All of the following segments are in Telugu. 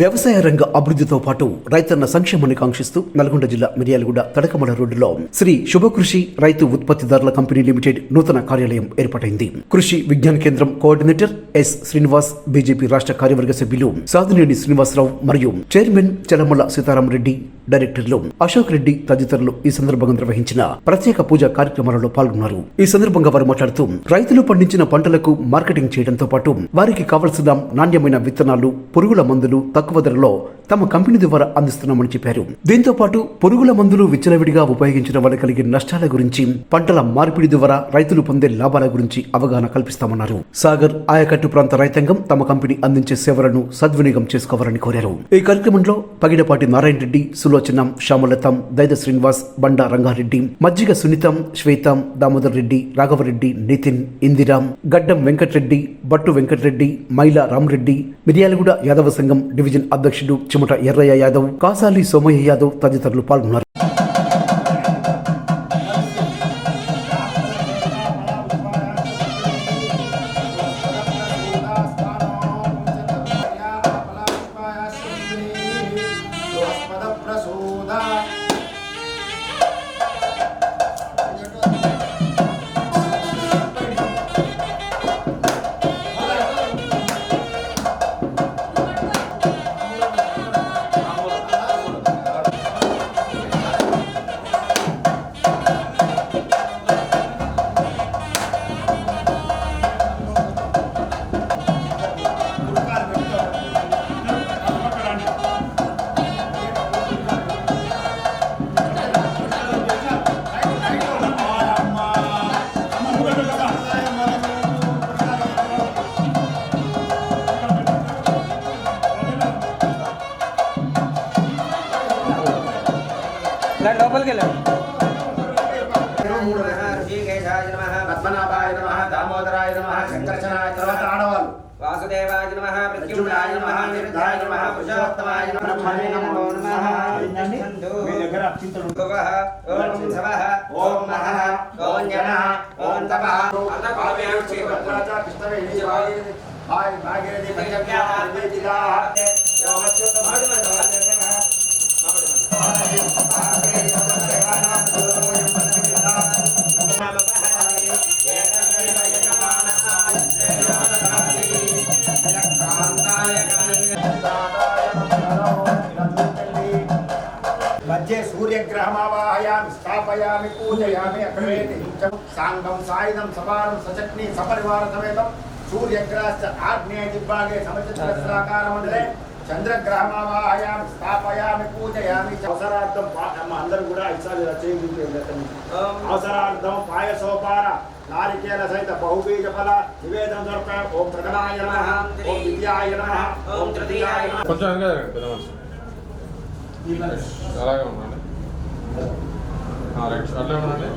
వ్యవసాయ రంగ అభివృద్ధితో పాటు రైతన్న సంక్షేమాన్ని కాంక్షిస్తూ నల్గొండ జిల్లా మిర్యాలగూడ తడకమల రోడ్డులో శ్రీ శుభకృషి రైతు ఉత్పత్తిదారుల కంపెనీ లిమిటెడ్ నూతన కార్యాలయం ఏర్పాటైంది. కృషి విజ్ఞాన కేంద్రం కోఆర్డినేటర్ ఎస్ శ్రీనివాస్ బీజేపీ రాష్ట్ర కార్యవర్గ సభ్యులు సాధినేని శ్రీనివాసరావు మరియు చైర్మన్ చలమల సీతారామరెడ్డి డైరెక్టర్లు అశోక్ రెడ్డి తదితరులు ఈ సందర్భంగా నిర్వహించిన ప్రత్యేక పూజా కార్యక్రమాలలో పాల్గొన్నారు. ఈ సందర్భంగా వారు మాట్లాడుతూ రైతులు పండించిన పంటలకు మార్కెటింగ్ చేయడంతో పాటు వారికి కావలసిన నాణ్యమైన విత్తనాలు పురుగుల మందులు తక్కువ ధరలో తమ కంపెనీ ద్వారా అందిస్తున్నామని చెప్పారు. దీంతో పాటు పురుగుల మందులు విచ్చలవిడిగా ఉపయోగించడం వల్ల కలిగే నష్టాల గురించి పంటల మార్పిడి ద్వారా రైతులు పొందే లాభాల గురించి అవగాహన కల్పిస్తామన్నారు. సాగర్ ఆయకట్టు ప్రాంత రైతాంగం తమ కంపెనీ అందించే సేవలను సద్వినియోగం చేసుకోవాలని కోరారు. ఈ కార్యక్రమంలో పగిడపాటి నారాయణ రెడ్డి సులోచన శ్యామలతం దైద శ్రీనివాస్ బండా రంగారెడ్డి మజ్జిగ సునీతం శ్వేతం దామోదర్ రెడ్డి రాఘవరెడ్డి నితిన్ ఇందిరాం గడ్డం వెంకటరెడ్డి బట్టు వెంకటరెడ్డి మైలా రామరెడ్డి మిర్యాలగూడ యాదవ సంఘం డివిజన్ అధ్యక్షుడు చిమట ఎర్రయ్య యాదవ్ కాసాలి సోమయ్య యాదవ్ తదితరులు పాల్గొన్నారు. పద్మనాభాయ నమ దామోదరాయ నమ శంకర్షణాయ తర్వాత ఆడవాళ్ళు వాసుదేవాయ నమ ప్రత్యుమ్నాయ నమ నిరుద్ధాయ నమ పురుషోత్తమాయ నమ బ్రహ్మణే నమో నమః మీ దగ్గర అత్యంత భువః ఓం సవః ఓం మహః ఓం జనః ఓం తపః అన్న కావ్యాం మధ్య సూర్యగ్రహమావాహయామి స్థాపయామి పూజయామి అక్రమేతి సాంగం సాయుధం సపారం సచక్ని సపరివార సమేతం సూర్యగ్రహస్య ఆగ్నేయ దిగ్భాగే సమచిత్రస్రాకార మండలే చంద్రగ్రహమావాహయామి స్థాపయామి పూజయామి అవసరార్థం అందరూ కూడా ఇచ్చాలి చేయించు అవసరార్థం పాయసోపార నారికేల సహిత బహుబీజ ఫల నివేదన దొరక ఓం ప్రగణాయ నమః ఓం విద్యాయ నమః ఓం తృతీయాయ నమః అలాగే ఉండండి ఆ, రైట్ అట్లే ఉండండి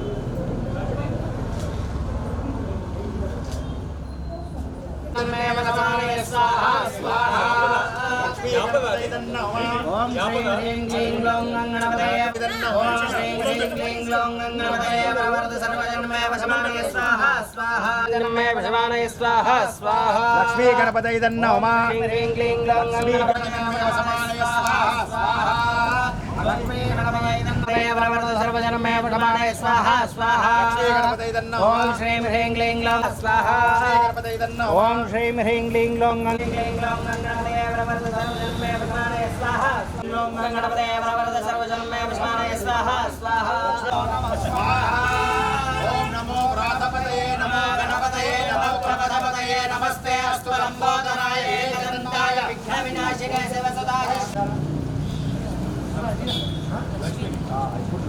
ఓం శ్రీ హ్రీం క్లీం గ్లౌం గంగణపతయ ఓం శ్రీ హ్రీం క్లీం గ్లౌం గంగణపతయ ప్రవర్త సర్వజన్మే వశమానయ స్వాహ స్వాహ జన్మే వశమానయ స్వాహ స్వాహ లక్ష్మీ గణపతి నమ శ్రీ హ్రీం క్లీం గ్లౌం గంగణపతయ ప్రవర్త సర్వజన్మే వశమానయ స్వాహ స్వాహ ఓం శ్రీం హ్రీం క్లీం గ్లౌం స్వాహ ఓం శ్రీం హ్రీం క్లీం గ్లౌం క్లీం గ్లౌం గంగణపతయ ప్రవర్త సర్వజన్మే వశమానయ స్వాహ గ్లౌం గంగణపతయ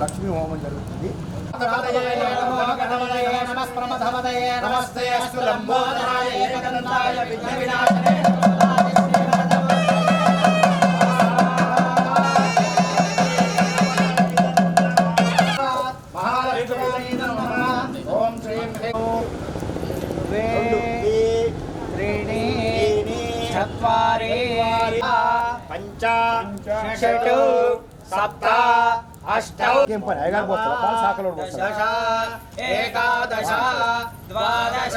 లక్ష్మీ హోమం జరుగుతుంది. నమస్తే అస్తు లంబోదరాయ ఏకదంతాయ విఘ్న వినాశనే మహాలక్ష్మీ నమః ఓం శ్రీం ఏం పని అయ్యగారు పోతారా పాలు శాఖలో పోతారా దశ ఏకాదశ ద్వాదశ.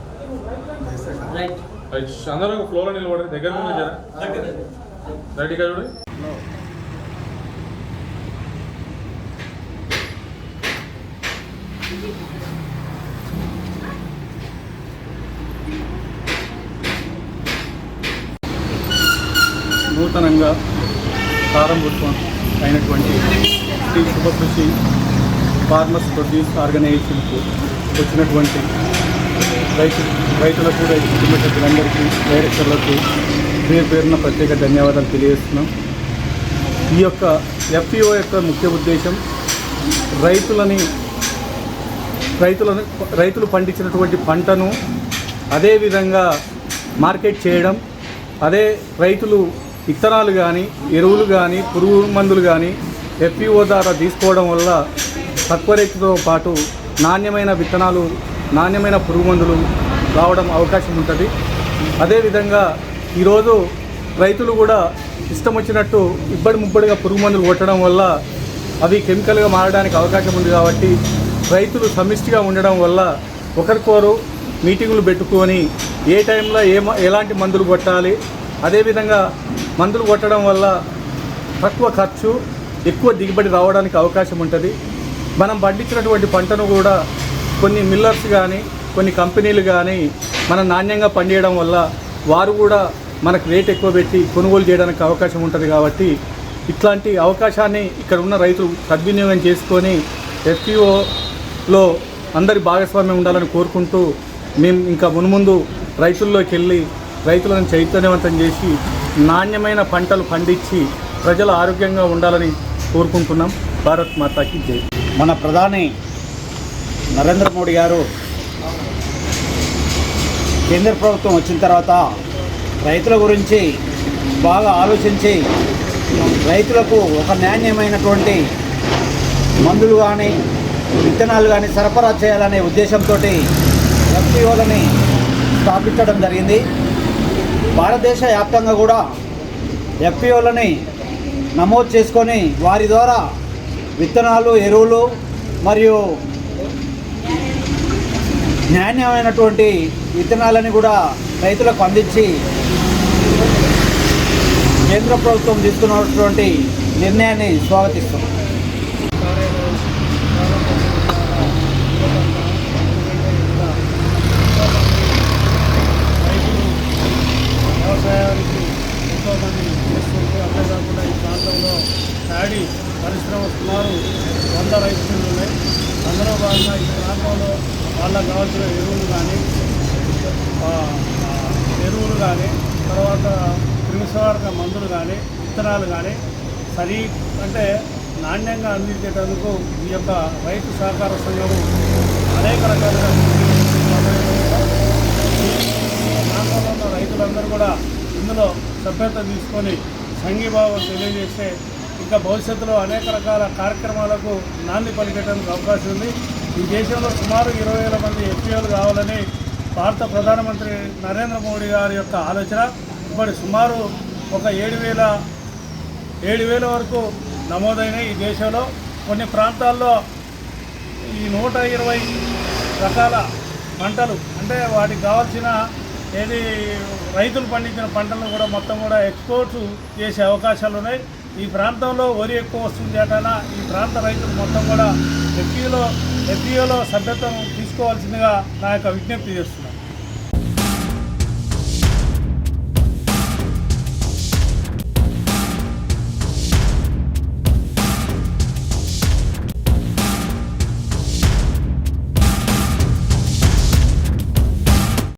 అందరూ ఫ్లోలో నిలబడి దగ్గర జర రెడీగా చూడండి నూతనంగా ప్రారంభోత్సవం అయినటువంటి శ్రీ శుభకృషి ఫార్మర్స్ ప్రొడ్యూస్ ఆర్గనైజేషన్కు వచ్చినటువంటి రైతు రైతులకు రైతు కుటుంబ సభ్యులందరికీ డైరెక్టర్లకు పేరు పేరున ప్రత్యేక ధన్యవాదాలు తెలియజేస్తున్నాం. ఈ యొక్క ఎఫ్పిఓ యొక్క ముఖ్య ఉద్దేశం రైతులని రైతులను రైతులు పండించినటువంటి పంటను అదేవిధంగా మార్కెట్ చేయడం అదే రైతులు విత్తనాలు కానీ ఎరువులు కానీ పురుగు మందులు కానీ ఎఫ్పిఓ ద్వారా తీసుకోవడం వల్ల తక్కువ రేటుతో పాటు నాణ్యమైన విత్తనాలు నాణ్యమైన పురుగు మందులు రావడం అవకాశం ఉంటుంది. అదేవిధంగా ఈరోజు రైతులు కూడా ఇష్టం వచ్చినట్టు ఇబ్బడి ముబ్బడిగా పురుగు మందులు కొట్టడం వల్ల అవి కెమికల్గా మారడానికి అవకాశం ఉంది కాబట్టి రైతులు సమిష్టిగా ఉండడం వల్ల ఒకరికొరు మీటింగులు పెట్టుకొని ఏ టైంలో ఏ ఎలాంటి మందులు కొట్టాలి అదేవిధంగా మందులు కొట్టడం వల్ల తక్కువ ఖర్చు ఎక్కువ దిగుబడి రావడానికి అవకాశం ఉంటుంది. మనం పండించినటువంటి పంటను కూడా కొన్ని మిల్లర్స్ కానీ కొన్ని కంపెనీలు కానీ మనం నాణ్యంగా పండియడం వల్ల వారు కూడా మనకు రేట్ ఎక్కువ పెట్టి కొనుగోలు చేయడానికి అవకాశం ఉంటుంది కాబట్టి ఇట్లాంటి అవకాశాన్ని ఇక్కడ ఉన్న రైతులు సద్వినియోగం చేసుకొని ఎఫ్పిఓలో అందరి భాగస్వామ్యం ఉండాలని కోరుకుంటూ మేము ఇంకా మున్ముందు రైతుల్లోకి వెళ్ళి రైతులను చైతన్యవంతం చేసి నాణ్యమైన పంటలు పండించి ప్రజలు ఆరోగ్యంగా ఉండాలని కోరుకుంటున్నాం. భారత్ మాతాకి జై. మన ప్రధాని నరేంద్ర మోడీ గారు కేంద్ర ప్రభుత్వం వచ్చిన తర్వాత రైతుల గురించి బాగా ఆలోచించి రైతులకు ఒక నాణ్యమైనటువంటి మందులు కానీ విత్తనాలు కానీ సరఫరా చేయాలనే ఉద్దేశంతో ఎఫ్పిఓలని స్థాపించడం జరిగింది. భారతదేశ వ్యాప్తంగా కూడా ఎఫ్పిఓలని నమోదు చేసుకొని వారి ద్వారా విత్తనాలు ఎరువులు మరియు నాణ్యమైనటువంటి విత్తనాలని కూడా రైతులకు అందించి కేంద్ర ప్రభుత్వం తీసుకున్నటువంటి నిర్ణయాన్ని స్వాగతిస్తున్నాం వ్యవసాయానికి ఎంతోమంది చేస్తుంటే అంతేకాకుండా ఈ ప్రాంతంలో ప్యాడీ పరిశ్రమ సుమారు వంద రైతులు ఉన్నాయి అందులో భాగంగా ఈ ప్రాంతంలో వాళ్ళకు కావాల్సిన ఎరువులు కానీ ఎరువులు కానీ తర్వాత క్రిమిసంహారక మందులు కానీ విత్తనాలు కానీ సరి అంటే నాణ్యంగా అందించేటందుకు ఈ యొక్క రైతు సహకార సంఘము అనేక రకాలుగా ప్రాంతంలో ఉన్న రైతులందరూ కూడా ఇందులో సభ్యత తీసుకొని సంఘీభావం తెలియజేస్తే ఇంకా భవిష్యత్తులో అనేక రకాల కార్యక్రమాలకు నాంది పలికేటందుకు అవకాశం ఉంది. ఈ దేశంలో సుమారు ఇరవై వేల మంది ఎఫ్పీఓలు కావాలని భారత ప్రధానమంత్రి నరేంద్ర మోడీ గారి యొక్క ఆలోచన. ఇప్పటి సుమారు ఒక ఏడు వేల ఏడు వేల వరకు నమోదైన ఈ దేశంలో. కొన్ని ప్రాంతాల్లో ఈ నూట ఇరవై రకాల పంటలు అంటే వాటికి కావాల్సిన ఏది రైతులు పండించిన పంటలను కూడా మొత్తం కూడా ఎక్స్పోర్ట్స్ చేసే అవకాశాలు ఉన్నాయి. ఈ ప్రాంతంలో వరి ఎక్కువ వస్తుంది అటన? ఈ ప్రాంత రైతులు మొత్తం కూడా ఎఫ్ఈలో ఎఫ్ఈలో సభ్యత్వం తీసుకోవాల్సిందిగా నా యొక్క విజ్ఞప్తి చేస్తున్నాను.